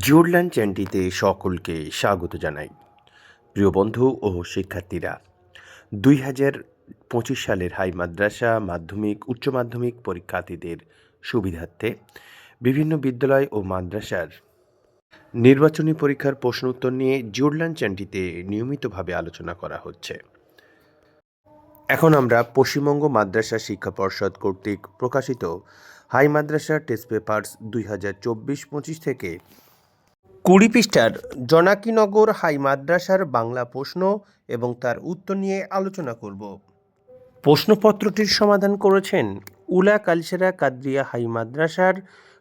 জিওরল্যান্ড চ্যানটিতে সকলকে স্বাগত জানাই। প্রিয় বন্ধু ও শিক্ষার্থীরা, দুই হাজার পঁচিশ সালের হাই মাদ্রাসা মাধ্যমিক, উচ্চ মাধ্যমিক পরীক্ষার্থীদের সুবিধার্থে বিভিন্ন বিদ্যালয় ও মাদ্রাসার নির্বাচনী পরীক্ষার প্রশ্ন উত্তর নিয়ে জিওরল্যান্ড চ্যানটিতে নিয়মিতভাবে আলোচনা করা হচ্ছে। এখন আমরা পশ্চিমবঙ্গ মাদ্রাসা শিক্ষা পর্ষদ কর্তৃক প্রকাশিত হাই মাদ্রাসা টেস্ট পেপার্স দুই হাজার চব্বিশ পঁচিশ থেকে কুড়ি পৃষ্ঠার জনাকিনগর হাই মাদ্রাসার বাংলা প্রশ্ন এবং তার উত্তর নিয়ে আলোচনা করব। প্রশ্নপত্রটির সমাধান করেছেন উলা কালসেরা কাদ্রিয়া হাই মাদ্রাসার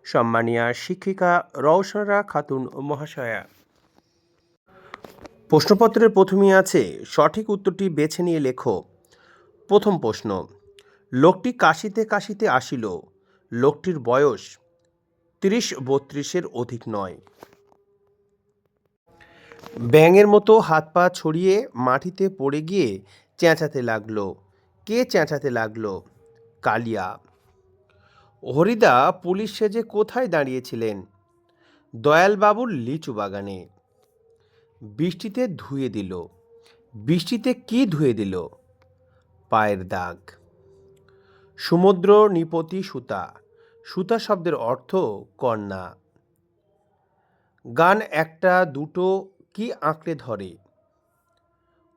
সম্মানীয় শিক্ষিকা রওশনরা খাতুন মহাশয়া। প্রশ্নপত্রের প্রথমেই আছে, সঠিক উত্তরটি বেছে নিয়ে লেখো। প্রথম প্রশ্ন, লোকটি কাশিতে কাশিতে আসিল, লোকটির বয়স তিরিশ বত্রিশের অধিক নয়। ব্যাঙের মতো হাত পা ছড়িয়ে মাটিতে পড়ে গিয়ে চেঁচাতে লাগল। কে চেঁচাতে লাগল? কালিয়া। হরিদা পুলিশ সেজে কোথায় দাঁড়িয়েছিলেন? দয়ালবাবুর লিচু বাগানে। বৃষ্টিতে ধুয়ে দিল। বৃষ্টিতে কি ধুয়ে দিল? পায়ের দাগ। সমুদ্র নিপতি সুতা। সুতা শব্দের অর্থ কন্যা। গান একটা, দুটো কি আঁকড়ে ধরে?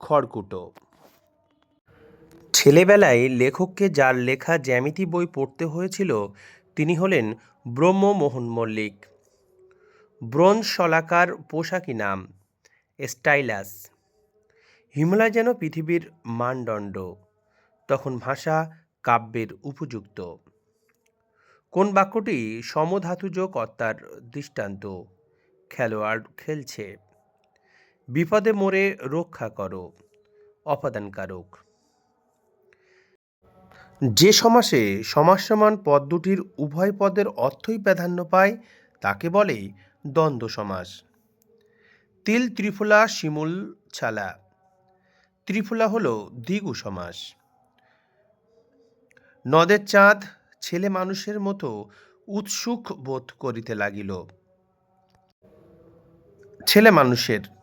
খড়কুটো। ছেলেবেলায় লেখককে যার লেখা জ্যামিতি বই পড়তে হয়েছিল, তিনি হলেন ব্রহ্মমোহন মল্লিক। ব্রোঞ্জ শলাকার পোশাকি নাম, স্টাইলাস। হিমালয় যেন পৃথিবীর মানদণ্ড, তখন ভাষা কাব্যের উপযুক্ত। কোন বাক্যটি সমধাতুজ কর্তার দৃষ্টান্ত, খেলোয়াড় খেলছে। বিপদে মোরে রক্ষা করো, অপাদানকারক। যে সমাসে সমাসমান পদ দুটির উভয় পদের অর্থই প্রাধান্য পায়, তাকে বলে দ্বন্দ্ব সমাস। তিল ত্রিফলা শিমুল ছালা। ত্রিফলা হল দ্বিগু সমাস। নদের চাঁদ ছেলে মানুষের মতো উৎসুক বোধ করিতে লাগিল। ছেলে মানুষের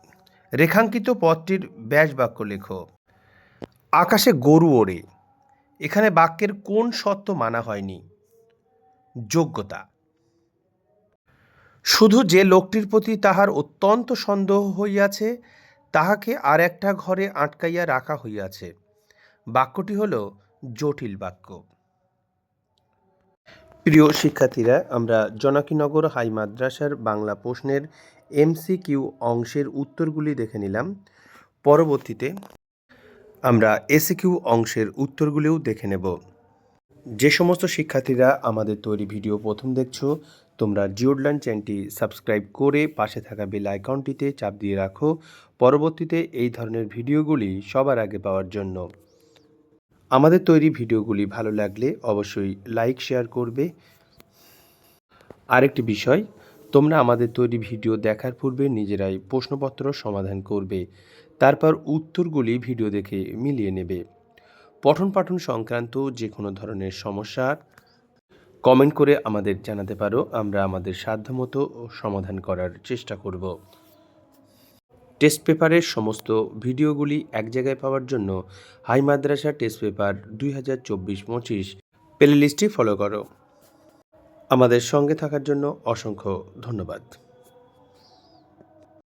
রেখাঙ্কিত পথটির ব্যাস বাক্য লেখ। আকাশে গরু ওড়ে। এখানে বাক্যের কোন সত্য মানা হয়নি? যোগ্যতা। শুধু যে লোকটির প্রতি তাহার অত্যন্ত সন্দেহ হইয়াছে, তাহাকে আর একটা ঘরে আটকাইয়া রাখা হইয়াছে। বাক্যটি হল জটিল বাক্য। প্রিয় শিক্ষার্থীরা, আমরা জনাকিনগর হাই মাদ্রাসার বাংলা প্রশ্নের এমসিকিউ অংশের উত্তরগুলি দেখে নিলাম। পরবর্তীতে আমরা এসিকিউ অংশের উত্তরগুলিও দেখে নেব। যে সমস্ত শিক্ষার্থীরা আমাদের তৈরি ভিডিও প্রথম দেখছ, তোমরা জিওডল্যান্ড চ্যানেলটি সাবস্ক্রাইব করে পাশে থাকা বেল আইকনটিতে চাপ দিয়ে রাখো। পরবর্তীতে এই ধরনের ভিডিওগুলি সবার আগে পাওয়ার জন্য। আমাদের তৈরি ভিডিওগুলি ভালো লাগলে অবশ্যই লাইক, শেয়ার করবে। আরেকটি বিষয় তোমরা আমাদের তৈরি ভিডিও দেখার পূর্বে নিজেরাই প্রশ্নপত্র সমাধান করবে। তারপর উত্তরগুলি ভিডিও দেখে মিলিয়ে নেবে। পঠন পাঠন সংক্রান্ত যে কোনো ধরনের সমস্যার কমেন্ট করে আমাদের জানাতে পারো। আমরা আমাদের সাধ্যমতো সমাধান করার চেষ্টা করব। টেস্ট পেপারের সমস্ত ভিডিওগুলি এক জায়গায় পাওয়ার জন্য হাই মাদ্রাসা টেস্ট পেপার দুই হাজার চব্বিশ পঁচিশ প্লে লিস্টটি ফলো করো। আমাদের সঙ্গে থাকার জন্য অসংখ্য ধন্যবাদ।